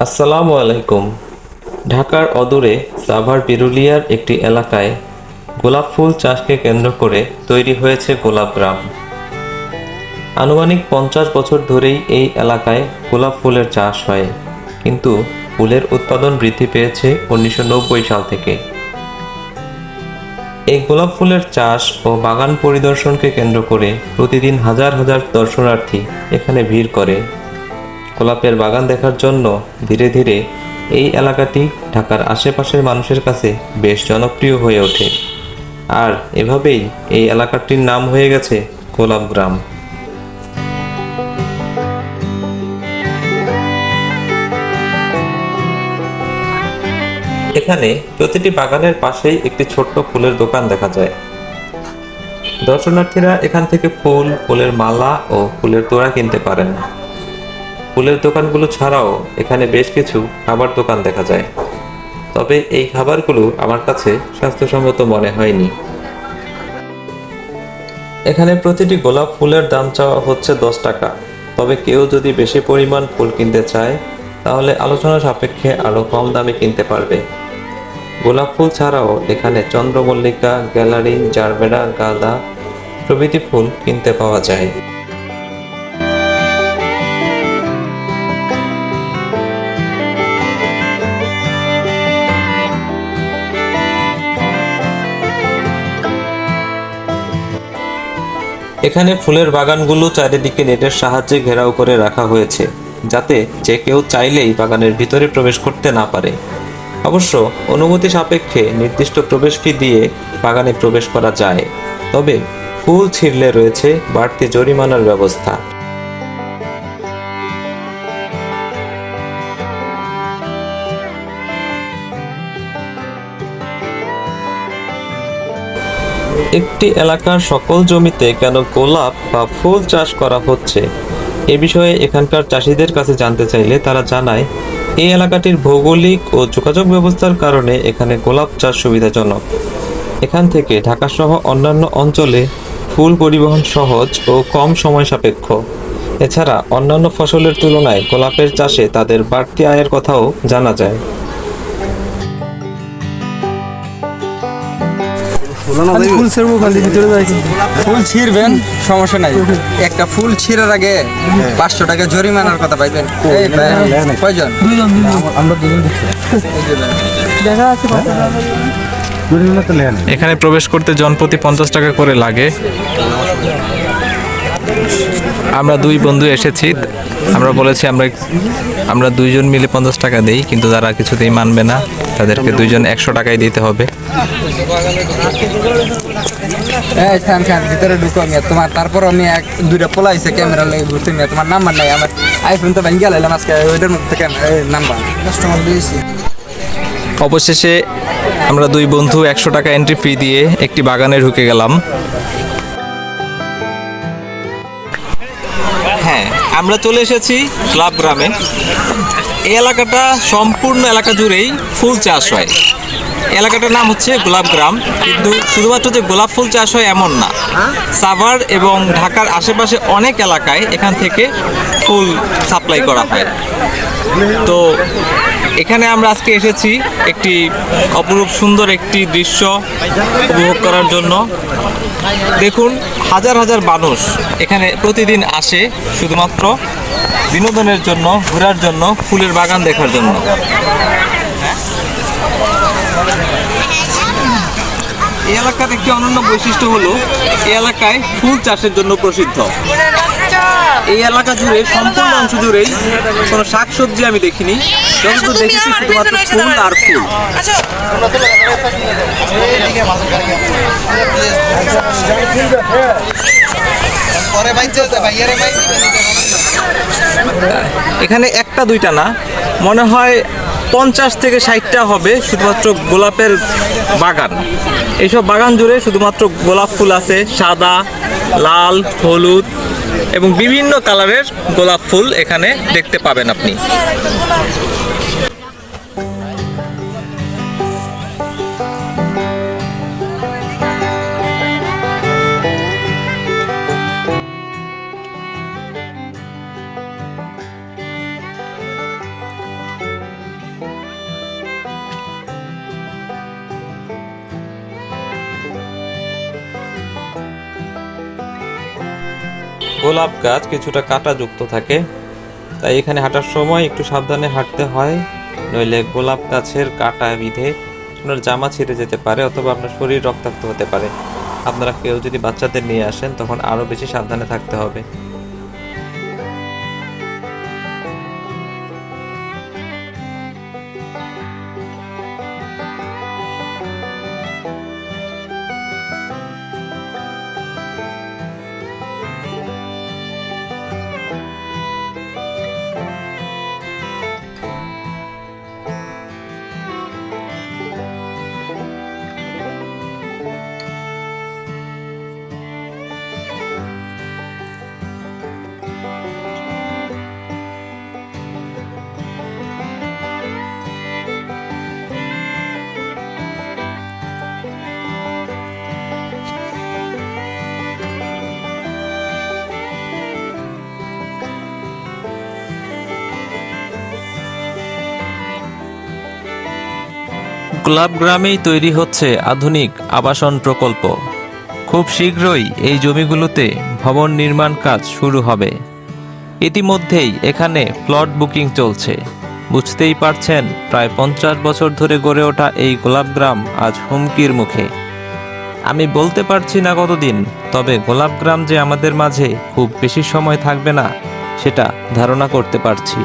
আসসালামু আলাইকুম। ঢাকার অদূরে সাভার বিরুলিয়ার একটি এলাকায় গোলাপ ফুল চাষকে কেন্দ্র করে তৈরি হয়েছে গোলাপ গ্রাম। আনুমানিক পঞ্চাশ বছর ধরেই এই এলাকায় গোলাপ ফুলের চাষ হয়, কিন্তু ফুলের উৎপাদন বৃদ্ধি পেয়েছে উনিশশো নব্বই সাল থেকে। এই গোলাপ ফুলের চাষ ও বাগান পরিদর্শনকে কেন্দ্র করে প্রতিদিন হাজার হাজার দর্শনার্থী এখানে ভিড় করে। গোলাপের বাগান দেখার জন্য ধীরে ধীরে এই এলাকাটি ঢাকার আশেপাশের মানুষের কাছে বেশ জনপ্রিয় হয়ে ওঠে। আর এভাবেই এই এলাকাটির নাম হয়ে গেছে গোলাপ গ্রাম। এখানে প্রতিটি বাগানের পাশেই একটি ছোট্ট ফুলের দোকান দেখা যায়। দর্শনার্থীরা এখান থেকে ফুল, ফুলের মালা ও ফুলের তোড়া কিনতে পারেন। ফুলের দোকানগুলো ছাড়াও এখানে বেশ কিছু খাবার দোকান দেখা যায়। তবে এই খাবারগুলো আমার কাছে স্বাস্থ্যসম্মত মনে হয়নি। এখানে প্রতিটি গোলাপ ফুলের দাম চাওয়া হচ্ছে দশ টাকা। তবে কেউ যদি বেশি পরিমাণ ফুল কিনতে চায়, তাহলে আলোচনা সাপেক্ষে আরও কম দামে কিনতে পারবে। গোলাপ ফুল ছাড়াও এখানে চন্দ্রমল্লিকা গ্যালারি জারবেরা, গাঁদা প্রভৃতি ফুল কিনতে পাওয়া যায়। এখানে ফুলের বাগানগুলো চারিদিকে নেটের সাহায্যে ঘেরাও করে রাখা হয়েছে, যাতে যে কেউ চাইলেই বাগানের ভিতরে প্রবেশ করতে না পারে। অবশ্য অনুমতি সাপেক্ষে নির্দিষ্ট প্রবেশ ফি দিয়ে বাগানে প্রবেশ করা যায়, তবে ফুল ছিঁড়লে রয়েছে বাড়তি জরিমানার ব্যবস্থা। একটি এলাকার সকল জমিতে কেন গোলাপ বা ফুল চাষ করা হচ্ছে? এ বিষয়ে এখানকার চাষিদের কাছে জানতে চাইলে তারা জানায়, এই এলাকাটির ভৌগোলিক ও যোগাযোগ ব্যবস্থার কারণে এখানে গোলাপ চাষ সুবিধাজনক। এখান থেকে ঢাকাসহ অন্যান্য অঞ্চলে ফুল পরিবহন সহজ ও কম সময় সাপেক্ষ। এছাড়া অন্যান্য ফসলের তুলনায় গোলাপের চাষে তাদের বাড়তি আয়ের কথাও জানা যায়। ফুল ছেড়বো খালি ভিতরে যাই। ফুল ছিঁড়বেন সমস্যা নাই। একটা ফুল ছিঁড়ার আগে পাঁচশো টাকা জরিমানার কথা পাইবেন। কয়জন? দুইজন দুইজন। আমরা দুজন দেখা আছে এখানে প্রবেশ করতে জনপ্রতি পঞ্চাশ টাকা করে লাগে। আমরা দুই বন্ধু এসেছি। আমরা বলেছি আমরা আমরা দুইজন মিলে পঞ্চাশ টাকা দেই কিন্তু তারা কিছুতেই মানবে না তাদেরকে দুইজন একশো টাকাই দিতে হবে। এই থাম থাম ভিতরে ঢুকো মিয়া। তোমার তারপর আমি এক দুইটা পোলাইছে ক্যামেরা লেগে ঘুরতে মিয়া। তোমার নাম্বার নাই আমার আইফোন তো ভেঙে গেলাম আজকে ওইটার মধ্যে নাম্বার। কাস্টমার দিয়েছি। অবশেষে আমরা দুই বন্ধু একশো টাকা এন্ট্রি ফি দিয়ে একটি বাগানে ঢুকে গেলাম। আমরা চলে এসেছি ক্লাব গ্রামে। এই এলাকাটা সম্পূর্ণ এলাকা জুড়েই ফুল চাষ হয়। এলাকাটার নাম হচ্ছে গোলাপ গ্রাম, কিন্তু শুধুমাত্র যে গোলাপ ফুল চাষ হয় এমন না। সাভার এবং ঢাকার আশেপাশে অনেক এলাকায় এখান থেকে ফুল সাপ্লাই করা হয়। তো এখানে আমরা আজকে এসেছি একটি অপরূপ সুন্দর একটি দৃশ্য উপভোগ করার জন্য। দেখুন, হাজার হাজার মানুষ এখানে প্রতিদিন আসে শুধুমাত্র বিনোদনের জন্য, ঘোরার জন্য, ফুলের বাগান দেখার জন্য। এই এলাকার একটি অনন্য বৈশিষ্ট্য হলো, এই এলাকায় ফুল চাষের জন্য প্রসিদ্ধ। এই এলাকা জুড়ে, সম্পূর্ণ অংশ জুড়েই কোনো শাকসবজি আমি দেখিনি দেখেছি শুধুমাত্র ফুল আর ফুল। এখানে একটা দুইটা না, মনে হয় পঞ্চাশ থেকে ষাটটা হবে শুধুমাত্র গোলাপের বাগান। এইসব বাগান জুড়ে শুধুমাত্র গোলাপ ফুল আছে, সাদা, লাল, হলুদ এবং বিভিন্ন কালারের গোলাপ ফুল এখানে দেখতে পাবেন আপনি। গোলাপ গাছ কিছুটা কাঁটাযুক্ত থাকে। তাই এখানে হাঁটার সময় একটু সাবধানে হাঁটতে হয়। নইলে গোলাপ গাছের কাঁটা বিধে আপনার জামা ছিঁড়ে যেতে পারে অথবা আপনার শরীর রক্তাক্ত হতে পারে। আপনারা কেউ যদি বাচ্চাদের নিয়ে আসেন, তখন আরও বেশি সাবধানে থাকতে হবে। গোলাপ গ্রামেই তৈরি হচ্ছে আধুনিক আবাসন প্রকল্প। খুব শীঘ্রই এই জমিগুলোতে ভবন নির্মাণ কাজ শুরু হবে। ইতিমধ্যেই এখানে প্লট বুকিং চলছে। বুঝতেই পারছেন, প্রায় পঞ্চাশ বছর ধরে গড়ে ওঠা এই গোলাপগ্রাম আজ হুমকির মুখে। আমি বলতে পারছি না কতদিন, তবে গোলাপগ্রাম যে আমাদের মাঝে খুব বেশি সময় থাকবে না, সেটা ধারণা করতে পারছি।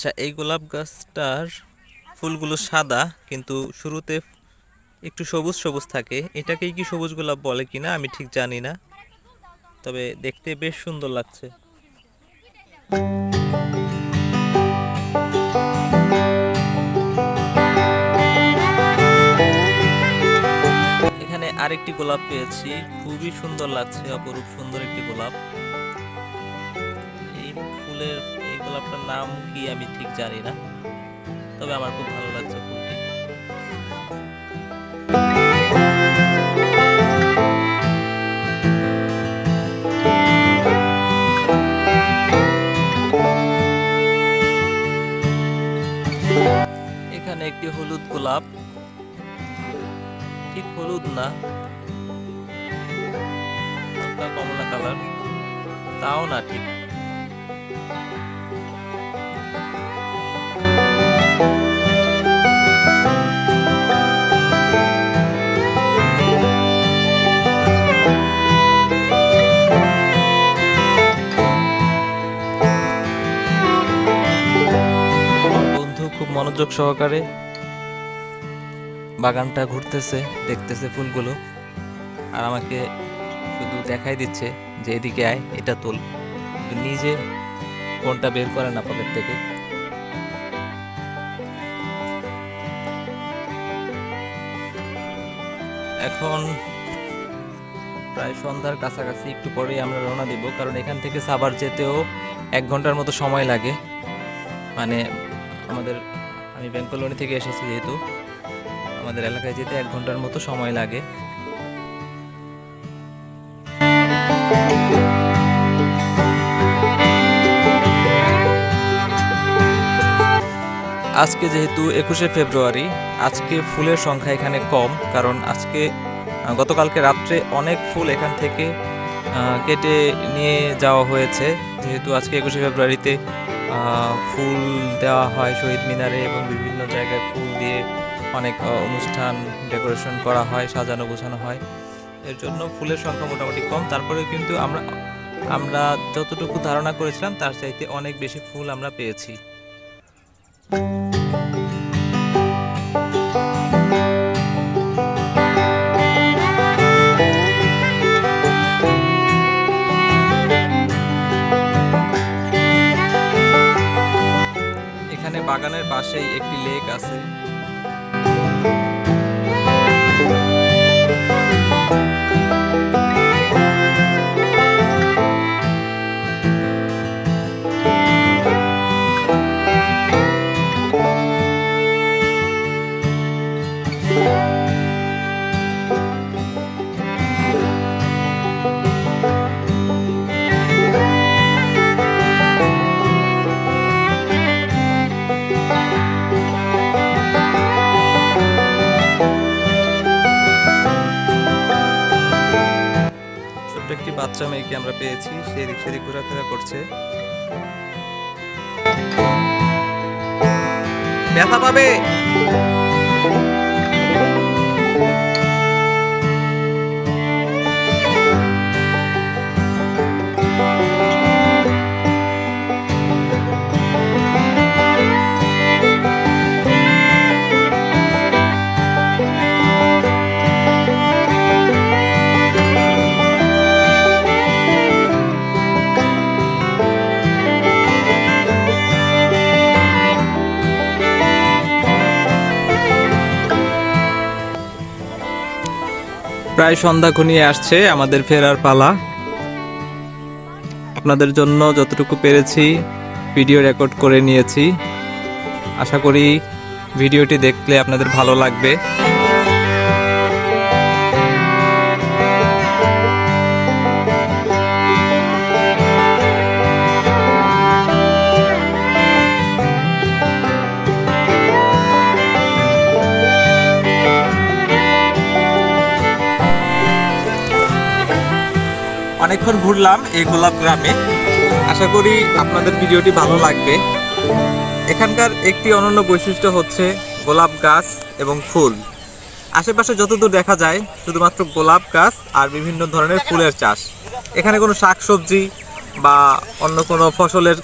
আচ্ছা এই গোলাপ গাছটার ফুলগুলো সাদা, কিন্তু শুরুতে একটু সবুজ সবুজ থাকে। এটাকেই কি সবুজ গোলাপ বলে কিনা আমি ঠিক জানি না, তবে দেখতে বেশ সুন্দর লাগছে। এখানে আরেকটি গোলাপ পেয়েছি, খুবই সুন্দর লাগছে, অপরূপ সুন্দর একটি গোলাপ। এই ফুলের গোলাপটার নাম কি আমি ঠিক জানি না। তবে আমার খুব ভালো লাগছে ফুলটি এখানে একটি হলুদ গোলাপ। ঠিক হলুদ না। কমলা কালার। তাও না ঠিক। মনোযোগ সহকারে বাগানটা ঘুরতেছে, দেখতেছে ফুলগুলো। আর আমাকে শুধু দেখাই দিচ্ছে যে এদিকে আয়, এটা তোল। নিজে ফোনটা বের করে না পকেট থেকে। এখন প্রায় সন্ধ্যার কাছাকাছি, একটু পরেই আমরা রওনা দিব, কারণ এখান থেকে সাবার যেতেও এক ঘণ্টার মতো সময় লাগে। মানে আমাদের আমি ব্যাংক থেকে এসেছি যেহেতু। আমাদের এলাকায় যেতে এক ঘণ্টার মতো সময় লাগে। আজকে যেহেতু একুশে ফেব্রুয়ারি, আজকে ফুলের সংখ্যা এখানে কম, কারণ আজকে গতকালকে রাত্রে অনেক ফুল এখান থেকে কেটে নিয়ে যাওয়া হয়েছে। যেহেতু আজকে একুশে ফেব্রুয়ারিতে ফুল দেওয়া হয় শহীদ মিনারে এবং বিভিন্ন জায়গায় ফুল দিয়ে অনেক অনুষ্ঠান ডেকোরেশন করা হয়, সাজানো গোছানো হয়। এর জন্য ফুলের সংখ্যা মোটামুটি কম। তারপরেও কিন্তু আমরা আমরা যতটুকু ধারণা করেছিলাম, তার চাইতে অনেক বেশি ফুল আমরা পেয়েছি। বাগানের পাশেই একটি লেক আছে। ব্যথা পাবে? প্রায় সন্ধ্যা ঘনিয়ে আসছে, আমাদের ফেরার পালা। আপনাদের জন্য যতটুকু পেরেছি, ভিডিও রেকর্ড করে নিয়েছি। আশা করি ভিডিওটি দেখলে আপনাদের ভালো লাগবে। অনেকক্ষণ ঘুরলাম এই গোলাপ গ্রামে। আশা করি আপনাদের ভিডিওটি ভালো লাগবে। এখানকার একটি অনন্য বৈশিষ্ট্য হচ্ছে গোলাপ গাছ এবং ফুল। আশেপাশে যতদূর দেখা যায়, শুধুমাত্র গোলাপ গাছ আর বিভিন্ন ধরনের ফুলের চাষ। এখানে কোনো শাকসবজি বা অন্য কোনো ফসলের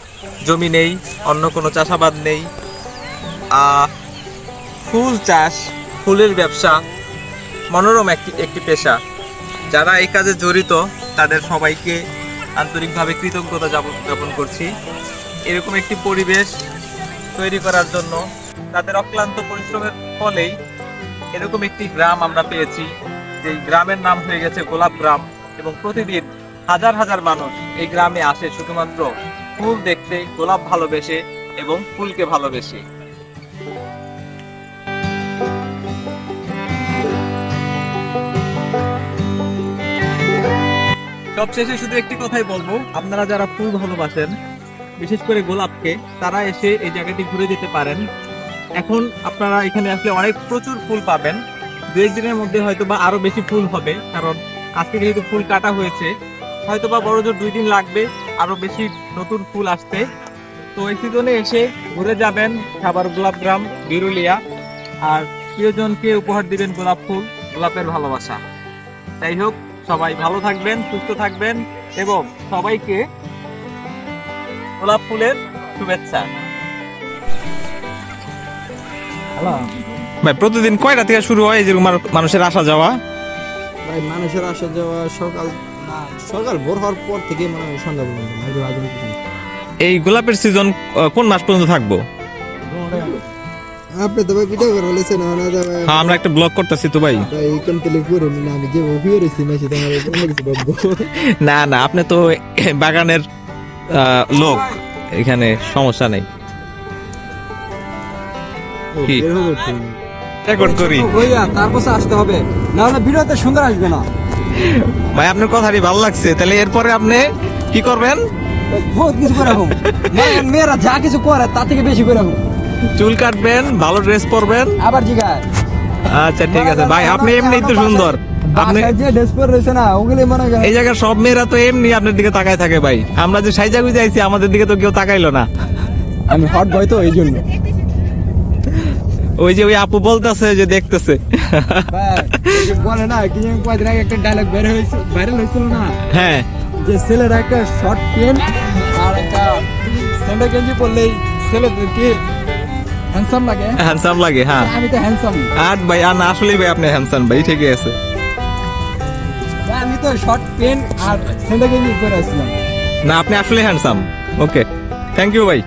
জমি নেই, অন্য কোনো চাষাবাদ নেই। ফুল চাষ, ফুলের ব্যবসা, মনোরম একটি একটি পেশা। যারা এই কাজে জড়িত, তাদের সবাইকে আন্তরিকভাবে কৃতজ্ঞতা জ্ঞাপন করছি। এরকম একটি পরিবেশ তৈরি করার জন্য তাদের অক্লান্ত পরিশ্রমের ফলেই এরকম একটি গ্রাম আমরা পেয়েছি যেই গ্রামের নাম হয়ে গেছে গোলাপ গ্রাম এবং প্রতিদিন হাজার হাজার মানুষ এই গ্রামে আসে শুধুমাত্র ফুল দেখতে, গোলাপ ভালোবেসে এবং ফুলকে ভালোবেসে। সবশেষে শুধু একটি কথাই বলব, আপনারা যারা ফুল ভালোবাসেন, বিশেষ করে গোলাপকে, তারা এসে এই জায়গাটি ঘুরে যেতে পারেন। এখন আপনারা এখানে আসলে অনেক প্রচুর ফুল পাবেন। দু একদিনের মধ্যে হয়তো বা আরও বেশি ফুল হবে, কারণ আজকে যেহেতু ফুল কাটা হয়েছে হয়তো বা বড় জোর দুই দিন লাগবে আরও বেশি নতুন ফুল আসতে। তো এই সিজনে এসে ঘুরে যাবেন খাবার গোলাপ গ্রাম, বিরুলিয়া, আর প্রিয়জনকে উপহার দিবেন গোলাপ ফুল, গোলাপের ভালোবাসা। যাই হোক সবাই ভালো থাকবেন সুস্থ থাকবেন এবং সবাইকে গোলাপ ফুলের শুভেচ্ছা। ভাই প্রতিদিন কয়টা থেকে শুরু হয় যেরকম মানুষের আসা যাওয়া? ভাই মানুষের আসা যাওয়া সকাল সকাল ভোর হওয়ার পর থেকে মনে সন্ধ্যা পর্যন্ত। এই গোলাপের সিজন কোন মাস পর্যন্ত থাকব? আপনি তো ভাই ভিডিও করে বলেছেন না ভাই। হ্যাঁ আমরা একটা ব্লগ করতেছি তো ভাই। ভাই তেলে করে না আমি যে ভিডিও না সেটা আমার অন্য কিছু ভাববো। না না আপনি তো বাগানের লোক এখানে সমস্যা নেই। কি? রেকর্ড করি। ভাইয়া তারপর আসতে হবে। না হলে ভিডিওতে সুন্দর আসবে না। ভাই আপনার কথাটি ভালো লাগছে। তাহলে এরপরে আপনি কি করবেন? বহুত কিছু করে রাখুন মেয়েরা যা কিছু করে তার থেকে বেশি করে রাখুন চুল কাটবেন ভালো ড্রেস পরবেন। আবার জিগায়। আচ্ছা ঠিক আছে। ভাই আপনি এমনিই তো সুন্দর। আপনি যে ড্রেস পরে রয়েছে না ওগুলি মনে করেন। এই জায়গার সব মেয়েরা তো এমনি আপনার দিকে তাকায় থাকে ভাই। আমরা যে সাইজা গুজে আইছি আমাদের দিকে তো কেউ তাকাইলো না। আমি হট বয় তো এই জন্য ওই যে ওই আপু বলতেছে যে দেখতেছে। বলে না কি যেন কয়দিন আগে একটা ডায়লগ বের হয়েছে ভাইরাল হয়েছিল না? হ্যাঁ। যে ছেলের একটা শর্ট পেন আর একটা স্যান্ডো গেঞ্জি পরলেই ছেলেদের কি হ্যান্ডসাম লাগে? হ্যান্ডসাম লাগে হ্যাঁ। আমি তো হ্যান্ডসাম আর ভাই আর না আসলেই ভাই আপনি হ্যান্ডসাম ভাই ঠিকই আছে। আমি তো শর্ট পেন আর গেঞ্জি পরে আসলাম না আপনি আসলে হ্যান্ডসাম ওকে থ্যাংক ইউ ভাই।